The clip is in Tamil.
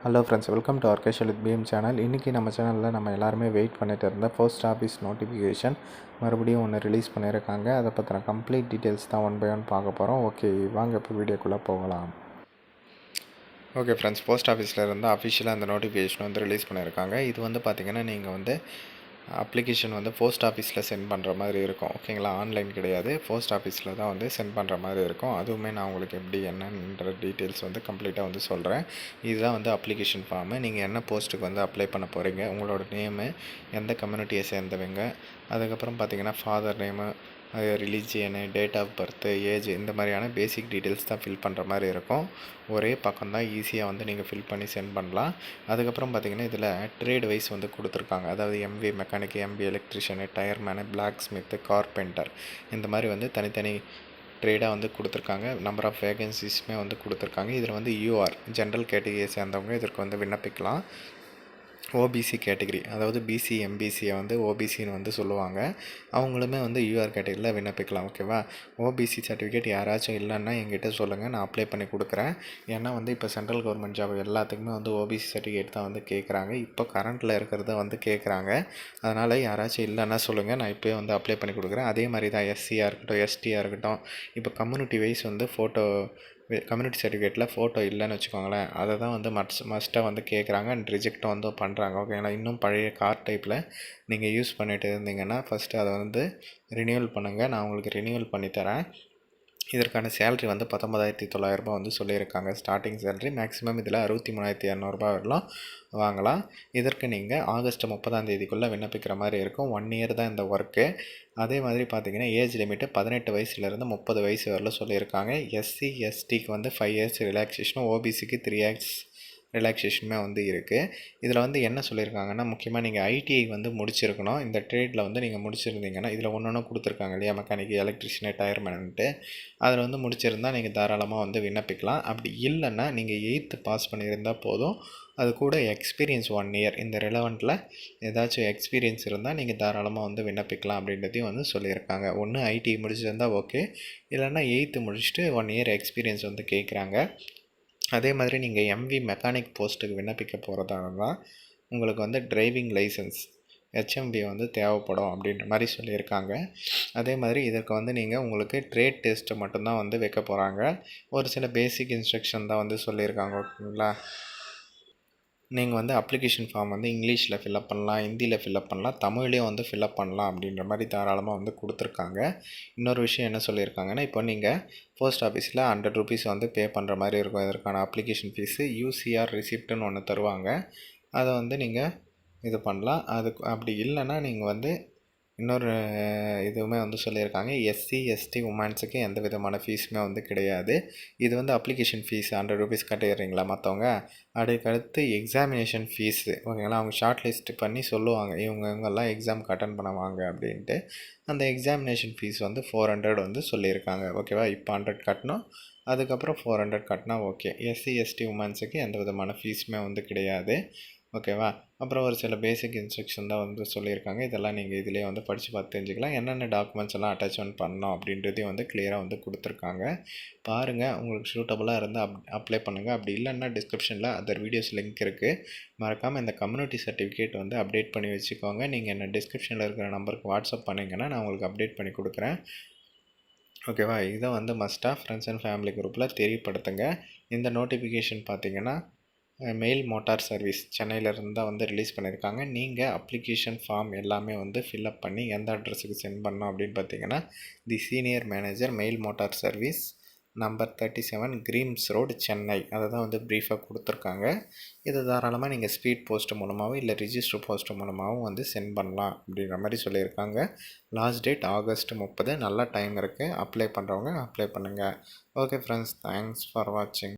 Hello friends welcome to our with PM channel இன்றைக்கி நம்ம சேனலில் நம்ம எல்லாருமே வெயிட் பண்ணிட்டு இருந்த போஸ்ட் ஆஃபீஸ் நோட்டிஃபிகேஷன் மறுபடியும் ஒன்று ரிலீஸ் பண்ணியிருக்காங்க அதை பற்றின கம்ப்ளீட் டீட்டெயில்ஸ் தான் ஒன் பை ஒன் பார்க்க போகிறோம் ஓகே வாங்க இப்போ வீடியோக்குள்ளே போகலாம். ஓகே ஃப்ரெண்ட்ஸ் போஸ்ட் ஆஃபீஸில் இருந்து அஃபிஷியலாக அந்த நோட்டிஃபிகேஷன் வந்து ரிலீஸ் பண்ணியிருக்காங்க இது வந்து பார்த்திங்கன்னா நீங்கள் வந்து அப்ளிகேஷன் வந்து போஸ்ட் ஆஃபீஸில் சென்ட் பண்ணுற மாதிரி இருக்கும். ஓகேங்களா ஆன்லைன் கிடையாது. போஸ்ட் ஆஃபீஸில் தான் வந்து சென்ட் பண்ணுற மாதிரி இருக்கும். அதுவுமே நான் உங்களுக்கு எப்படி என்னன்ற டீட்டெயில்ஸ் வந்து கம்ப்ளீட்டாக வந்து சொல்கிறேன் இதுதான் வந்து அப்ளிகேஷன் ஃபார்மு நீங்கள் என்ன போஸ்ட்டுக்கு வந்து அப்ளை பண்ண போகிறீங்க உங்களோட நேமு எந்த கம்யூனிட்டியை சேர்ந்தவங்க அதுக்கப்புறம் பார்த்தீங்கன்னா father name religion date of birth age இந்த மாதிரியான பேசிக் டீட்டெயில்ஸ் தான் ஃபில் பண்ணுற மாதிரி இருக்கும். ஒரே பக்கம் தான் ஈஸியாக வந்து நீங்கள் ஃபில் பண்ணி சென்ட் பண்ணலாம். அதுக்கப்புறம் பார்த்தீங்கன்னா இதில் ட்ரேட் வைஸ் வந்து கொடுத்துருக்காங்க. அதாவது MV mechanic MP electrician tyreman blacksmith carpenter இந்த மாதிரி வந்து தனித்தனி ட்ரேடாக வந்து கொடுத்துருக்காங்க. நம்பர் ஆஃப் வேகன்சிஸுமே வந்து கொடுத்துருக்காங்க. இதில் வந்து யூஆர் ஜென்ரல் கேட்டகரியை சேர்ந்தவங்க இதற்கு வந்து விண்ணப்பிக்கலாம். ஓபிசி கேட்டகரி அதாவது பிசி எம்பிசியை வந்து ஓபிசின்னு வந்து சொல்லுவாங்க. அவங்களுமே வந்து யூஆர் கேட்டகரியில் விண்ணப்பிக்கலாம் ஓகேவா ஓபிசி சர்டிஃபிகேட் யாராச்சும் இல்லைன்னா எங்கிட்ட சொல்லுங்கள் நான் அப்ளை பண்ணி கொடுக்குறேன். ஏன்னா வந்து இப்போ சென்ட்ரல் கவர்மெண்ட் ஜாப் எல்லாத்துக்குமே வந்து ஓபிசி சர்டிஃபிகேட் தான் வந்து கேட்குறாங்க இப்போ கரண்ட்டில் இருக்கிறத வந்து கேட்குறாங்க அதனால் யாராச்சும் இல்லைன்னா சொல்லுங்கள் நான் இப்போயே வந்து அப்ளை பண்ணி கொடுக்குறேன். அதே மாதிரி தான் எஸ்சியாக இருக்கட்டும் எஸ்டியாக இருக்கட்டும். இப்போ கம்யூனிட்டி வைஸ் வந்து ஃபோட்டோ கம்யூனிட்டி சர்டிஃபிகேட்டில் ஃபோட்டோ இல்லைன்னு வச்சுக்கோங்களேன். அதை தான் வந்து மட்ஸ் மஸ்ட்டாக வந்து கேட்குறாங்க அண்ட் ரிஜெக்டும் வந்து பண்ணுறாங்க ஓகேங்களா இன்னும் பழைய கார் டைப்பில் நீங்கள் யூஸ் பண்ணிட்டு இருந்தீங்கன்னா ஃபஸ்ட்டு அதை வந்து ரினியூவல் பண்ணுங்கள் நான் உங்களுக்கு ரினியூவல் பண்ணித்தரேன் இதற்கான சேலரி வந்து பத்தொம்பதாயிரத்தி தொள்ளாயிரரூபா வந்து சொல்லியிருக்காங்க. ஸ்டார்டிங் சேலரி மேக்ஸிமம் இதில் அறுபத்தி மூணாயிரத்தி இரநூறுபா வரலாம். வாங்கலாம். இதற்கு நீங்கள் ஆகஸ்ட் முப்பதாம் தேதிக்குள்ளே விண்ணப்பிக்கிற மாதிரி இருக்கும். ஒன் இயர் தான் இந்த ஒர்க்கு அதே மாதிரி பார்த்தீங்கன்னா ஏஜ் லிமிட்டு பதினெட்டு வயசுலேருந்து முப்பது வயசு வரல சொல்லியிருக்காங்க. எஸ்சி எஸ்டிக்கு வந்து ஃபைவ் இயர்ஸ் ரிலாக்ஸேஷனும் ஓபிசிக்கு த்ரீ இயர்ஸ் ரிலாக்ஸேஷனுமே வந்து இருக்குது இதில் வந்து என்ன சொல்லியிருக்காங்கன்னா முக்கியமாக நீங்கள் ஐடிஐ வந்து முடிச்சிருக்கணும். இந்த ட்ரேடில் வந்து நீங்கள் முடிச்சிருந்தீங்கன்னா இதில் ஒன்று ஒன்று கொடுத்துருக்காங்க இல்லையா மெக்கானிக் எலக்ட்ரிஷியன் டயர்மேன்ட்டு அதில் வந்து முடிச்சிருந்தால் நீங்கள் தாராளமாக வந்து விண்ணப்பிக்கலாம். அப்படி இல்லைன்னா நீங்கள் எயித்து பாஸ் பண்ணியிருந்தால் போதும். அது கூட எக்ஸ்பீரியன்ஸ் ஒன் இயர் இந்த ரிலவெண்ட்டில் ஏதாச்சும் எக்ஸ்பீரியன்ஸ் இருந்தால் நீங்கள் தாராளமாக வந்து விண்ணப்பிக்கலாம் அப்படின்றதையும் வந்து சொல்லியிருக்காங்க. ஒன்று ஐடி முடிச்சிருந்தால் ஓகே இல்லைன்னா எயித்து முடிச்சுட்டு ஒன் இயர் எக்ஸ்பீரியன்ஸ் வந்து கேட்குறாங்க அதே மாதிரி நீங்கள் எம்வி மெக்கானிக் போஸ்ட்டுக்கு விண்ணப்பிக்க போகிறதா இருந்தால் உங்களுக்கு வந்து டிரைவிங் லைசன்ஸ் ஹெச்எம்பி வந்து தேவைப்படும் அப்படின்ற மாதிரி சொல்லியிருக்காங்க. அதே மாதிரி இதற்கு வந்து நீங்கள் உங்களுக்கு ட்ரேட் டெஸ்ட்டு மட்டும்தான் வந்து வைக்க போகிறாங்க ஒரு சில பேசிக் இன்ஸ்ட்ரக்ஷன் தான் வந்து சொல்லியிருக்காங்க ஓகேங்களா? நீங்கள் வந்து அப்ளிகேஷன் ஃபார்ம் வந்து இங்கிலீஷில் ஃபில்அப் பண்ணலாம் ஹிந்தியில் ஃபில்அப் பண்ணலாம் தமிழ்லேயும் வந்து ஃபில்அப் பண்ணலாம் அப்படின்ற மாதிரி தாராளமாக வந்து கொடுத்துருக்காங்க. இன்னொரு விஷயம் என்ன சொல்லியிருக்காங்கன்னா இப்போ நீங்கள் போஸ்ட் ஆஃபீஸில் ஹண்ட்ரட் ருபீஸ் வந்து பே பண்ணுற மாதிரி இருக்கும். இதற்கான அப்ளிகேஷன் ஃபீஸு யூசிஆர் ரிசிப்ட்டுன்னு ஒன்று தருவாங்க. அதை வந்து நீங்கள் இது பண்ணலாம். அதுக்கு அப்படி இல்லைன்னா நீங்கள் வந்து இன்னொரு இதுவுமே வந்து சொல்லியிருக்காங்க. எஸ்சி எஸ்டி உமன்ஸுக்கு எந்த விதமான ஃபீஸுமே வந்து கிடையாது. இது வந்து அப்ளிகேஷன் ஃபீஸ் ஹண்ட்ரட் ருபீஸ் கட்டிடுறீங்களா மற்றவங்க அதுக்கடுத்து எக்ஸாமினேஷன் ஃபீஸு ஓகேங்களா? அவங்க ஷார்ட் லிஸ்ட் பண்ணி சொல்லுவாங்க. இவங்க இவங்கெல்லாம் எக்ஸாமுக்கு அட்டன் பண்ணுவாங்க அப்படின்ட்டு. அந்த எக்ஸாமினேஷன் ஃபீஸ் வந்து ஃபோர் ஹண்ட்ரட் வந்து சொல்லியிருக்காங்க. ஓகேவா? இப்போ ஹண்ட்ரட் கட்டணும். அதுக்கப்புறம் ஃபோர் ஹண்ட்ரட் கட்டினா ஓகே எஸ்சி எஸ்டி உமன்ஸுக்கு எந்த விதமான ஃபீஸுமே வந்து கிடையாது. ஓகேவா? அப்புறம் ஒரு சில பேசிக் இன்ஸ்ட்ரக்ஷன் தான் வந்து சொல்லியிருக்காங்க. இதெல்லாம் நீங்கள் இதிலே வந்து படித்து பார்த்து தெரிஞ்சுக்கலாம். என்னென்ன டாக்குமெண்ட்ஸ் எல்லாம் அட்டாச்மெண்ட் பண்ணோம் அப்படின்றதையும் வந்து கிளியராக வந்து கொடுத்துருக்காங்க. பாருங்கள் உங்களுக்கு சூட்டபுளாக இருந்தால் அப் அப்ளை பண்ணுங்கள் அப்படி இல்லைன்னா டிஸ்கிரிப்ஷனில் அதர் வீடியோஸ் லிங்க் இருக்குது மறக்காமல் இந்த கம்யூனிட்டி சர்டிஃபிகேட் வந்து அப்டேட் பண்ணி வச்சுக்கோங்க. நீங்கள் என்ன டிஸ்கிரிப்ஷனில் இருக்கிற நம்பருக்கு வாட்ஸ்அப் பண்ணிங்கன்னா நான் உங்களுக்கு அப்டேட் பண்ணி கொடுக்குறேன். ஓகேவா? இதை வந்து மஸ்ட்டாக ஃப்ரெண்ட்ஸ் அண்ட் ஃபேமிலி குரூப்பில் தெரியப்படுத்துங்க. இந்த நோட்டிஃபிகேஷன் பார்த்திங்கன்னா மெயில் மோட்டார் சர்வீஸ் சென்னையிலேருந்து தான் வந்து ரிலீஸ் பண்ணியிருக்காங்க. நீங்கள் அப்ளிகேஷன் ஃபார்ம் எல்லாமே வந்து ஃபில்அப் பண்ணி எந்த அட்ரஸுக்கு சென்ட் பண்ணோம் அப்படின்னு பார்த்தீங்கன்னா the senior manager mail motor service number thirty seven Greams road Chennai அதை தான் வந்து ப்ரீஃபாக கொடுத்துருக்காங்க. இது தாராளமாக நீங்கள் ஸ்பீட் போஸ்ட் மூலமாகவும் இல்லை ரிஜிஸ்டர் போஸ்ட் மூலமாகவும் வந்து சென்ட் பண்ணலாம் அப்படின்ற மாதிரி சொல்லியிருக்காங்க. லாஸ்ட் டேட் ஆகஸ்ட் முப்பது. நல்ல டைம் இருக்குது அப்ளை பண்ணுறவங்க அப்ளை பண்ணுங்கள் ஓகே ஃப்ரெண்ட்ஸ் தேங்க்ஸ் ஃபார் வாட்சிங்